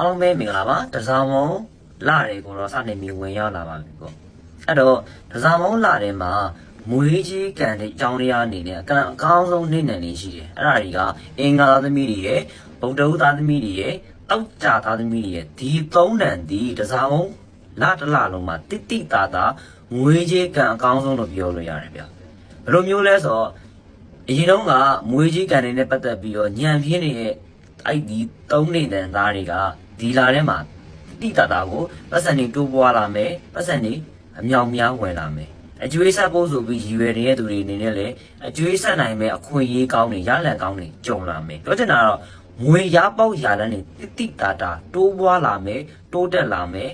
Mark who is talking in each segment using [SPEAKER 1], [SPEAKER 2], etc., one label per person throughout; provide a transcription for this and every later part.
[SPEAKER 1] အားလုံးပဲမင်္ဂလာပါတစားမုံလာတွေကိုတော့စနေမြဝင်ရောက်လာပါပြီပေါ့အဲ့တော့တစားမုံလာတဲ့မှာမွေးကြီးကန်တဲ့အကြောင်းတရားအနေနဲ့အကန့်အကောင်းဆုံးနေနေနေရှိတယ်အဲ့ဒါတွေကအင်္ဂါသားသမီးတွေရဲ့ဗုဒ္ဓဟူသားသမီးတွေရဲ့တောက်ကြသားသမီးတွေရဲ့ဒီသုံးတန်ဒီတစားမုံလာတစ်လလုံးမှာတိတိတာတာမွေးကြီးကန်အကောင်းဆုံးလို့ပြောလို့ရတယ်ဗျဘယ်လိုမျိုးလဲဆိုတော့အရင်တော့ကမွေးကြီးကန်တွေနဲ့ပတ်သက်ပြီးတော့ညံပြင်းနေတဲ့အဲ့ဒီသုံးနေတဲ့သားတွေက ဒီလာထဲမှာတိတတာကိုပတ်စံတွေတိုးပွားလာမယ်ပတ်စံတွေအမြောင်များဝင်လာမယ်အကျွေးဆက်ဖို့ဆိုပြီးရည်ရွယ်နေတဲ့သူတွေအနေနဲ့လည်းအကျွေးဆက်နိုင်မဲ့အခွင့်အရေးကောင်းတွေရလဒ်ကောင်းတွေကြုံလာမယ်ပြောချင်တာကတော့ငွေရပေါက်ရလန်းတွေတိတိတာတာတိုးပွားလာမယ်တိုးတက်လာမယ်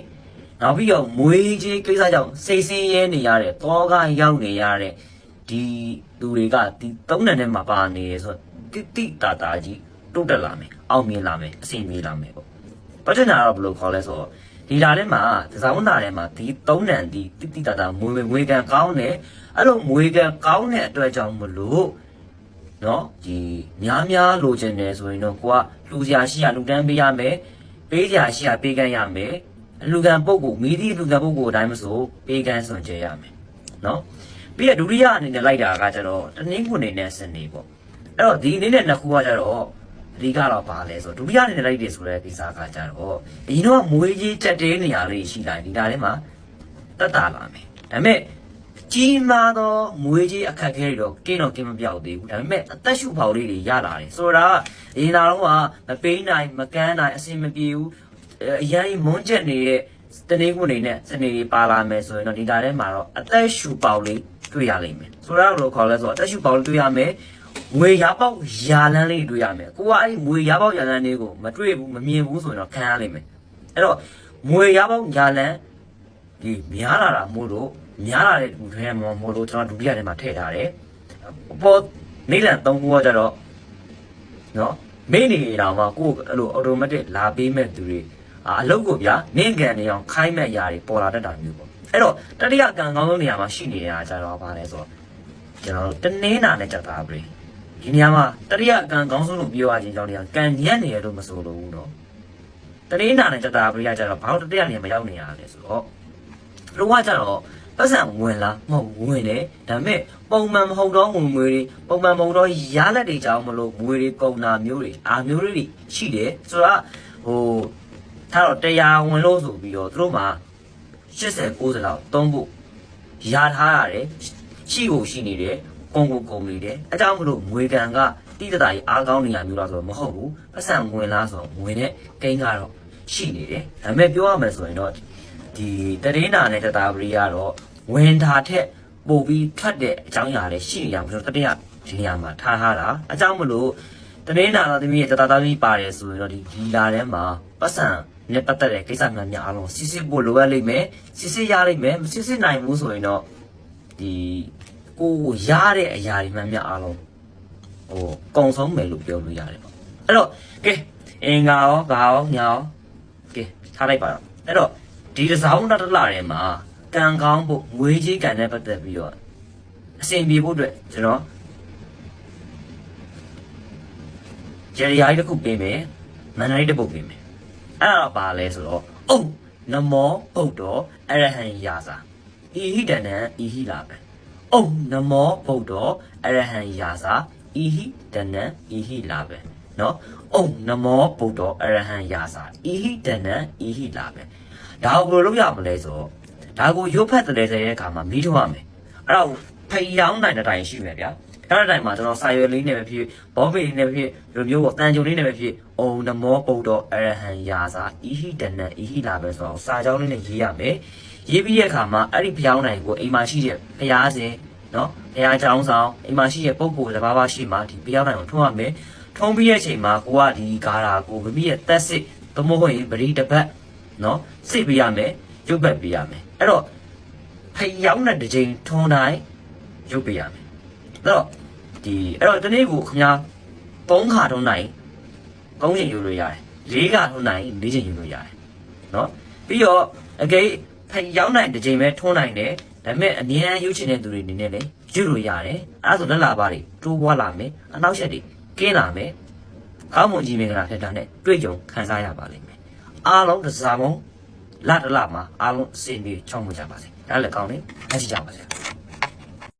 [SPEAKER 1] နောက်ပြီးတော့မွေးကြီးကိစ္စကြောင့်စိတ်ဆင်းရဲနေရတဲ့တောကရောက်နေရတဲ့ဒီလူတွေကဒီသုံးနံနဲ့မှာပါနေရဆိုတိတိတာတာကြီးတိုးတက်လာမယ်အောင်မြင်လာမယ်အဆင်ပြေလာမယ်ပေါ့ ဘာချင်တာတော့ဘယ်လိုခေါ်လဲဆိုတော့ဒီလာထဲမှာဒီဇောင်းနာထဲမှာဒီသုံးနံဒီတိတိတာတာမွေမွေကန်ကောင်းတယ်အဲ့လိုမွေကန်ကောင်းတဲ့အတွက်ကြောင့်မလို့နော်ဒီများများလိုချင်တယ်ဆိုရင်တော့ကိုကလူစရာရှိရလူတန်းပေးရမယ်ပေးစရာရှိရပေးကမ်းရမယ်လူကန်ပုဂ္ဂိုလ်မိသည့်လူကန်ပုဂ္ဂိုလ်အတိုင်းမဆိုပေးကမ်းစွန့်ကြရမယ်နော်ပြီးရဒုတိယအနေနဲ့လိုက်တာကကျတော့တနည်းခုအနေနဲ့စနေပေါ့အဲ့တော့ဒီအနေနဲ့နှစ်ခုကကျတော့ အဓိကတော့ပါလဲဆိုဒုတိယအနေနဲ့လိုက်တယ်ဆိုတဲ့ကိစ္စကကျတော့အရင်တော့မွေးကြီးကြက်တဲနေရာလေးရှိလိုက်ဒီဒါထဲမှာတက်တာလာမယ်ဒါပေမဲ့ကြီးမားသောမွေးကြီးအခက်အခဲတွေတော့ကင်းတော့ကင်းမပြောက်သေးဘူးဒါပေမဲ့အသက်ရှူဖော်လေးတွေရလာတယ်ဆိုတာကအရင်တော့ကမပေးနိုင်မကမ်းနိုင်အဆင်မပြေဘူးအရင်မွန်းချက်နေတဲ့တနေ့ခုအနေနဲ့စနေတွေပါလာမယ်ဆိုရင်တော့ဒီဒါထဲမှာတော့အသက်ရှူပေါက်လေးတွေ့ရလိမ့်မယ်ဆိုတော့ဘယ်လိုခေါ်လဲဆိုတော့အသက်ရှူပေါင်းတွေ့ရမယ် ငွေရပေါက်ယာလန်းလေးတွေ့ရမယ်ကိုကအဲ့ဒီငွေရပေါက်ယာလန်းလေးကိုမတွေ့ဘူးမမြင်ဘူးဆိုရင်တော့ခံရလိမ့်မယ်အဲ့တော့ငွေရပေါက်ယာလန်းဒီများလာတာမို့လို့များလာတဲ့ဒီထဲမှာမို့လို့ကျွန်တော်ဒုတိယထဲမှာထည့်ထားတယ်အပေါ်နေလန်၃ခုကကြတော့နော်မိနေတောင်မှကိုယ်အဲ့လို automatic လာပေးမဲ့သူတွေအာအလုပ်ကိုဗျာနင့်ကန်နေအောင်ခိုင်းမဲ့ຢာတွေပေါ်လာတတ်တာမျိုးပေါ့အဲ့တော့တတိယကံကောင်းဆုံးနေရာမှာရှိနေတာကြတော့ဘာလဲဆိုတော့ကျွန်တော်တို့တနင်းနာနဲ့ကြက်သားပြီ ဒီနေရာမှာတတိယကံကောင်းဆုံးလို့ပြောရခြင်းကြောင့်တရားကံညံ့နေရလို့မဆိုလို့ဘူးနော်တနင်းနာနဲ့ကြက်သားပြီကကြတော့ဘာလို့တတိယနေရာမရောက်နေရလဲဆိုတော့လောကကြတော့ပတ်စံဝင်လားမဟုတ်ဝင်တယ်ဒါပေမဲ့ပုံမှန်မဟုတ်တော့ဝင်ငွေတွေပုံမှန်မဟုတ်တော့ရလက်တွေကြောင်းမလို့ငွေတွေကုန်တာမျိုးတွေအာမျိုးတွေရှိတယ်ဆိုတော့ဟိုထားတော့တရားဝင်လို့ဆိုပြီးတော့သူတို့မှာ80 90လောက်သုံးဖို့ရထားရတယ်ရှိဖို့ရှိနေတယ် ကုန်ကိုကုန်နေတယ်အကြောင်းမလို့ငွေကန်ကတိတတာကြီးအားကောင်းနေရမျိုးလားဆိုတော့မဟုတ်ဘူးပတ်စံဝင်လားဆိုတော့ဝင်တဲ့ကိန်းကတော့ရှိနေတယ်ဒါပေမဲ့ပြောရမယ်ဆိုရင်တော့ဒီတရင်းနာနဲ့တတာပရိကတော့ဝင်တာထက်ပို့ပြီးထွက်တဲ့အကြောင်းအရာတွေရှိနေရမှာဆိုတော့တတိယဒီနေရာမှာထားထားတာအကြောင်းမလို့တရင်းနာသားသမီးရဲ့တတာသားသမီးပါတယ်ဆိုရင်တော့ဒီဒီလာထဲမှာပတ်စံနဲ့ပတ်သက်တဲ့ကိစ္စများများအားလုံးစစ်စစ်ဖို့လိုအပ်လိမ့်မယ်စစ်စစ်ရလိမ့်မယ်မစစ်စစ်နိုင်ဘူးဆိုရင်တော့ဒီ ကိုကိုရတဲ့အရာတွေမှန်များအားလုံးဟိုကုံဆုံးမယ်လို့ပြောလို့ရတယ်ပေါ့အဲ့တော့ကဲအင်္ဂါရောဂါရောညာရောကဲထားလိုက်ပါတော့အဲ့တော့ဒီတစ်စောင်းတစ်လထဲမှာကံကောင်းဖို့ငွေကြီးကံနဲ့ပတ်သက်ပြီးတော့အစဉ်ပြေဖို့အတွက်ကျွန်တော်ဂျယ်ရီယာကြီးတစ်ခုပေးမယ်မန္တလေးတစ်ပုတ်ပေးမယ်အဲ့ဒါပါလဲဆိုတော့အုံနမောဗုဒ္ဓောအရဟံယာစာဤဟိတနံဤဟိလာပဲ အုံနမောဗုဒ္ဓောအရဟံယာစာဤဟိတနံဤဟိလာပဲနော်အုံနမောဗုဒ္ဓောအရဟံယာစာဤဟိတနံဤဟိလာပဲဒါကိုဘယ်လိုလုပ်ရမလဲဆိုတော့ဒါကိုရုပ်ဖက်တလဲတဲ့အခါမှာမီးထုတ်ရမယ်အဲ့ဒါကိုဖိရောင်းတိုင်းတိုင်းရှိမယ်ဗျာအဲ့ဒီတိုင်းမှာကျွန်တော်စာရွယ်လေးနဲ့ပဲဖြစ်ဘောပေလေးနဲ့ပဲဖြစ်ဒီလိုမျိုးပေါ့တန်ကြုံလေးနဲ့ပဲဖြစ်အုံနမောဗုဒ္ဓောအရဟံယာစာဤဟိတနံဤဟိလာပဲဆိုတော့စာကြောင်းလေးနဲ့ရေးရမယ် ရေးပြီးတဲ့အခါမှာအဲ့ဒီဖျောင်းတိုင်းကိုအိမ်မှာရှိတဲ့ဖျားစင်နော်ဖျားချောင်းဆောင်အိမ်မှာရှိတဲ့ပုံကိုယ်တစ်ပါးပါးရှိမှဒီဖျောင်းတိုင်းကိုထုံးရမယ်ထုံးပြီးတဲ့အချိန်မှာကိုကဒီဂါရာကိုမမိရဲ့တက်စစ်သမုတ်ရင်ပရိတစ်ပတ်နော်စစ်ပေးရမယ်ရုပ်ပတ်ပေးရမယ်အဲ့တော့ဖျောင်းတဲ့တစ်ချိန်ထုံးတိုင်းရုပ်ပေးရမယ်အဲ့တော့ဒီအဲ့တော့ဒီနေ့ကိုခင်ဗျာ၃ခါထုံးတိုင်း၃ချိန်ယူလို့ရတယ်၄ခါထုံးတိုင်း၄ချိန်ယူလို့ရတယ်နော်ပြီးတော့အကေ ဖျောင်းနိုင်တစ်ချိန်ပဲထုံးနိုင်တယ်ဒါပေမဲ့အမြဲတမ်းရုပ်ချင်တဲ့သူတွေအနေနဲ့လည်းယူလို့ရတယ်အဲ့ဒါဆိုလက်လာပါတွေတိုးပွားလာမယ်အနောက်ရှက်တွေကင်းလာမယ်ကောင်းမွန်ကြီးမင်္ဂလာဖြစ်တာနဲ့တွေ့ကြုံခံစားရပါလိမ့်မယ်အားလုံးတစ်စားမုံလာတစ်လမှာအားလုံးအစင်ပြေချောင်းမှုကြပါစေဒါလည်းကောင်းတယ်အားရှိကြပါစေ